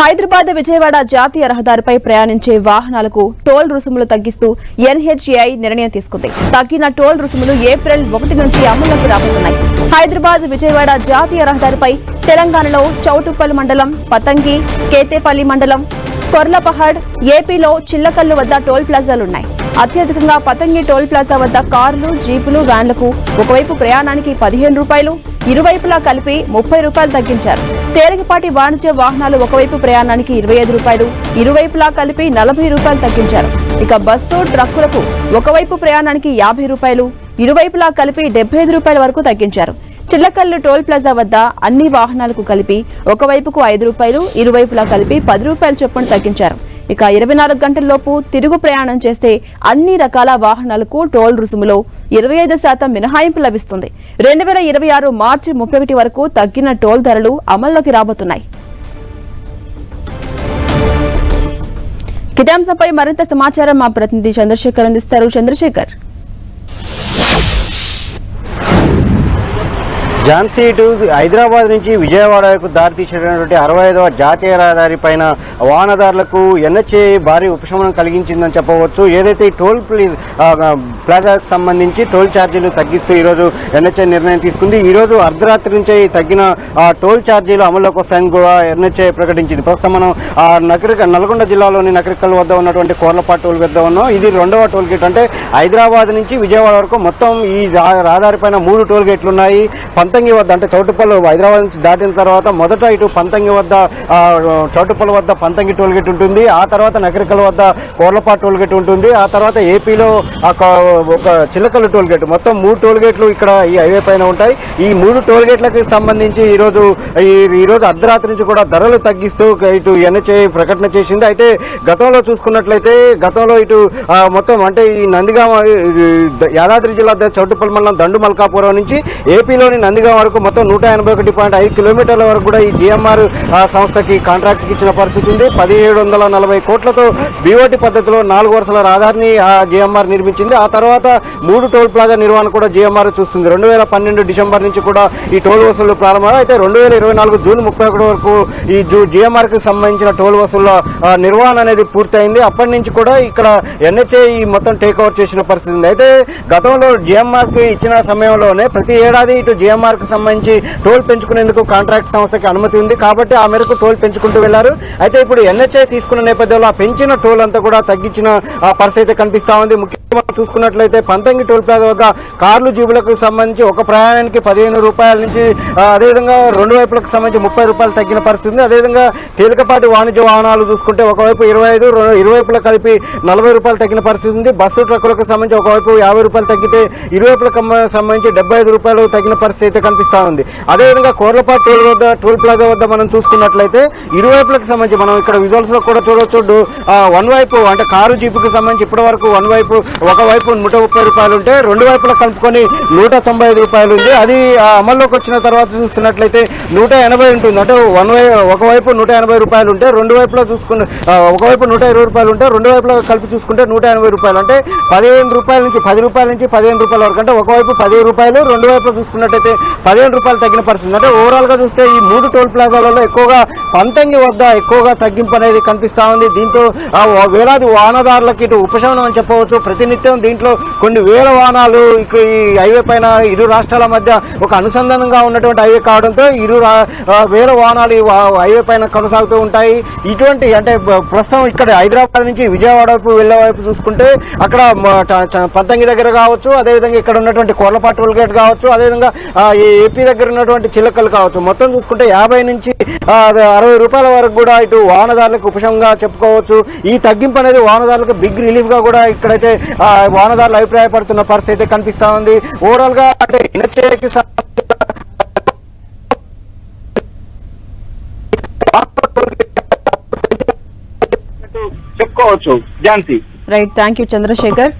హైదరాబాద్ విజయవాడ జాతీయ రహదారిపై ప్రయాణించే వాహనాలకు టోల్ రుసుములు తగ్గిస్తూ ఎన్హెచ్ఏఐ నిర్ణయం తీసుకుంది. తగ్గిన టోల్ రుసుములు ఏప్రిల్ ఒకటి నుంచి అమల్లోకి రాబోతున్నాయి. హైదరాబాద్ విజయవాడ జాతీయ రహదారిపై తెలంగాణలో చౌటుప్పల్ మండలం పతంగి కేతేపల్లి మండలం కొర్లపహాడ్ ఏపీలో చిల్లకల్లు వద్ద టోల్ ప్లాజాలున్నాయి అత్యధికంగా పతంగి టోల్ ప్లాజా వద్ద కార్లు జీపులు వ్యాన్లకు ఒకవైపు ప్రయాణానికి పదిహేను రూపాయలు ఇరువైపులా కలిపి ముప్పై రూపాయలు తగ్గించారు. తేలికపాటి వాణిజ్య వాహనాలు ఒకవైపు ప్రయాణానికి ఇరవై ఐదు రూపాయలు ఇరువైపులా కలిపి నలభై రూపాయలు తగ్గించారు. ఇక బస్సు ట్రక్కులకు ఒకవైపు ప్రయాణానికి యాభై రూపాయలు ఇరువైపులా కలిపి డెబ్బై ఐదు రూపాయల వరకు తగ్గించారు. చిల్లకల్లు టోల్ ప్లాజా వద్ద అన్ని వాహనాలకు కలిపి ఒకవైపుకు ఐదు రూపాయలు ఇరువైపులా కలిపి పది రూపాయల చొప్పున తగ్గించారు. ఇక ఇరవై నాలుగు గంటల్లోపు తిరుగు ప్రయాణం చేస్తే అన్ని రకాల వాహనాలకు టోల్ రుసుములో ఇరవై ఐదు శాతం మినహాయింపు లభిస్తుంది. రెండు వేల ఇరవై ఆరు మార్చి ముప్పై ఒకటి వరకు తగ్గిన టోల్ ధరలు అమల్లోకి రాబోతున్నాయి. కిటాంశంపై మరింత సమాచారం మా ప్రతినిధి చంద్రశేఖర్ అందిస్తారు. చంద్రశేఖర్. ఝాన్సీ టు హైదరాబాద్ నుంచి విజయవాడ వైపు దారి తీసేటటువంటి అరవై ఐదవ జాతీయ రహదారి పైన వాహనదారులకు ఎన్హెచ్ఏ భారీ ఉపశమనం కలిగించిందని చెప్పవచ్చు. ఏదైతే ఈ టోల్ ప్లీజ్ ప్లాజాకు సంబంధించి టోల్ ఛార్జీలు తగ్గిస్తూ ఈరోజు ఎన్హెచ్ఏ నిర్ణయం తీసుకుంది. ఈరోజు అర్ధరాత్రి నుంచే తగ్గిన టోల్ ఛార్జీలు అమల్లోకి వస్తాయని కూడా ఎన్హెచ్ఏ ప్రకటించింది. ప్రస్తుతం మనం ఆ, నకరిక నల్గొండ జిల్లాలోని నకరికల్ వద్ద ఉన్నటువంటి కోర్లపాటు టోల్ వద్ద ఉన్నాం. ఇది రెండవ టోల్ గేట్. అంటే హైదరాబాద్ నుంచి విజయవాడ వరకు మొత్తం ఈ రహదారి పైన మూడు టోల్ గేట్లు ఉన్నాయి. పంతంగి వద్ద అంటే చౌటుపల్లి హైదరాబాద్ నుంచి దాటిన తర్వాత మొదట ఇటు పంతంగి వద్ద చౌటుపల్లి వద్ద పంతంగి టోల్గేట్ ఉంటుంది. ఆ తర్వాత నకరికల వద్ద కోర్లపాటు టోల్గేట్ ఉంటుంది. ఆ తర్వాత ఏపీలో ఒక చిలకల టోల్ గేట్. మొత్తం మూడు టోల్గేట్లు ఇక్కడ ఈ హైవే పైన ఉంటాయి. ఈ మూడు టోల్గేట్లకు సంబంధించి ఈ రోజు ఈ ఈ రోజు అర్ధరాత్రి నుంచి కూడా ధరలు తగ్గిస్తూ ఇటు ఎన్హెచ్ఐ ప్రకటన చేసింది. అయితే గతంలో చూసుకున్నట్లయితే గతంలో ఇటు మొత్తం అంటే ఈ నందిగామ యాదాద్రి జిల్లా చౌటుపల్లి మండలం దండు మల్కాపురం నుంచి ఏపీలోని నందిగామ వరకు మొత్తం నూట ఎనభై ఒకటి పాయింట్ ఐదు కిలోమీటర్ల వరకు కూడా ఈ జిఎంఆర్ సంస్థకి కాంట్రాక్ట్ ఇచ్చిన పరిస్థితి ఉంది. పదిహేడు వందల నలభై కోట్లతో బీఓటీ పద్ధతిలో నాలుగు వరుసల రహదారిని ఆ జిఎంఆర్ నిర్మించింది. ఆ తర్వాత మూడు టోల్ ప్లాజా నిర్వహణ కూడా జిఎంఆర్ చూస్తుంది. రెండు వేల పన్నెండు డిసెంబర్ నుంచి కూడా ఈ టోల్ వసూళ్ళు ప్రారంభం అయితే రెండు వేల ఇరవై నాలుగు జూన్ ముప్పై ఒకటి వరకు ఈ జూ జిఎంఆర్కి సంబంధించిన టోల్ వసూళ్ళ నిర్వహణ అనేది పూర్తయింది. అప్పటి నుంచి కూడా ఇక్కడ ఎన్హెచ్ఏ ఈ మొత్తం టేక్ ఓవర్ చేసిన పరిస్థితి ఉంది. అయితే గతంలో జిఎంఆర్కి ఇచ్చిన సమయంలోనే ప్రతి ఏడాది ఇటు జిఎంఆర్ పార్క్ సంబంధించి టోల్ పెంచుకునేందుకు కాంట్రాక్ట్ సంస్థకి అనుమతి ఉంది. కాబట్టి ఆ మేరకు టోల్ పెంచుకుంటూ వెళ్ళారు. అయితే ఇప్పుడు ఎన్హెచ్ఐ తీసుకున్న నేపథ్యంలో ఆ పెంచిన టోల్ అంతా కూడా తగ్గించిన ఆ, పరిస్థితి అయితే కనిపిస్తా ఉంది. ముఖ్యంగా చూసుకున్నట్లయితే పంతంగి టోల్ ప్లాజా వద్ద కార్లు జీబులకు సంబంధించి ఒక ప్రయాణానికి పదిహేను రూపాయల నుంచి అదేవిధంగా రెండు వైపులకు సంబంధించి ముప్పై రూపాయలు తగ్గిన పరిస్థితి ఉంది. అదేవిధంగా తేలికపాటి వాణిజ్య వాహనాలు చూసుకుంటే ఒకవైపు ఇరవై ఐదు ఇరువైపులా కలిపి నలభై రూపాయలు తగ్గిన పరిస్థితి ఉంది. బస్సు ట్రక్కులకు సంబంధించి ఒకవైపు యాభై రూపాయలు తగ్గితే ఇరువైపులకు సంబంధించి డెబ్బై ఐదు రూపాయలు తగ్గిన పరిస్థితి అయితే కనిపిస్తా ఉంది. అదేవిధంగా కోర్లపాటు టోల్ వద్ద టోల్ ప్లాజా వద్ద మనం చూసుకున్నట్లయితే ఇరువైపులకు సంబంధించి మనం ఇక్కడ విజువల్స్లో కూడా చూడవచ్చు వన్ వైపు అంటే కారు జీపుకి సంబంధించి ఇప్పటి వరకు వన్ వైపు ఒక వైపు నూట ముప్పై రూపాయలు ఉంటే రెండు వైపులా కలుపుకొని నూట తొంభై ఐదు రూపాయలు ఉంది. అది అమల్లోకి వచ్చిన తర్వాత చూస్తున్నట్లయితే నూట ఎనభై ఉంటుంది. అంటే వన్ వై ఒకవైపు నూట ఎనభై రూపాయలు ఉంటే రెండు వైపులా చూసుకున్న ఒకవైపు నూట ఇరవై రూపాయలు ఉంటే రెండు వైపులా కలిపి చూసుకుంటే నూట ఎనభై రూపాయలు. అంటే పదిహేను రూపాయల నుంచి పది రూపాయల నుంచి పదిహేను రూపాయల వరకు. అంటే ఒకవైపు పదిహేను రూపాయలు రెండు వైపులా చూసుకున్నట్టయితే పదిహేను రూపాయలు తగ్గిన పరిస్థితి. అంటే ఓవరాల్గా చూస్తే ఈ మూడు టోల్ ప్లాజాలలో ఎక్కువగా పంతంగి వద్ద ఎక్కువగా తగ్గింపు అనేది కనిపిస్తా ఉంది. దీంతో వేలాది వాహనదారులకు ఇటు ఉపశమనం అని చెప్పవచ్చు. ప్రతినిత్యం దీంట్లో కొన్ని వేల వాహనాలు ఇక్కడ ఈ హైవే పైన ఇరు రాష్ట్రాల మధ్య ఒక అనుసంధానంగా ఉన్నటువంటి హైవే కావడంతో ఇరు రా- వేల వాహనాలు హైవే పైన కొనసాగుతూ ఉంటాయి. ఇటువంటి అంటే ప్రస్తుతం ఇక్కడ హైదరాబాద్ నుంచి విజయవాడ వైపు వెళ్ళే వైపు చూసుకుంటే అక్కడ పంతంగి దగ్గర కావచ్చు. అదేవిధంగా ఇక్కడ ఉన్నటువంటి కోర్లపాటు టోల్ గేట్ కావచ్చు. అదేవిధంగా ఈ ఏపీ దగ్గర ఉన్నటువంటి చిలకలు కావచ్చు మొత్తం చూసుకుంటే యాభై నుంచి అరవై రూపాయల వరకు కూడా ఇటు వాహనదారులకు ఉపశమంగా చెప్పుకోవచ్చు. ఈ తగ్గింపు అనేది వాహనదారులకు బిగ్ రిలీఫ్గా కూడా ఇక్కడైతే వాహనదారులు అభిప్రాయపడుతున్న పరిస్థితి అయితే కనిపిస్తా ఉంది. ఓవరాల్గా అంటే ఎన్హెచ్ఏకి చెప్పుకోవచ్చు. Jhansi right thank you Chandrashekar.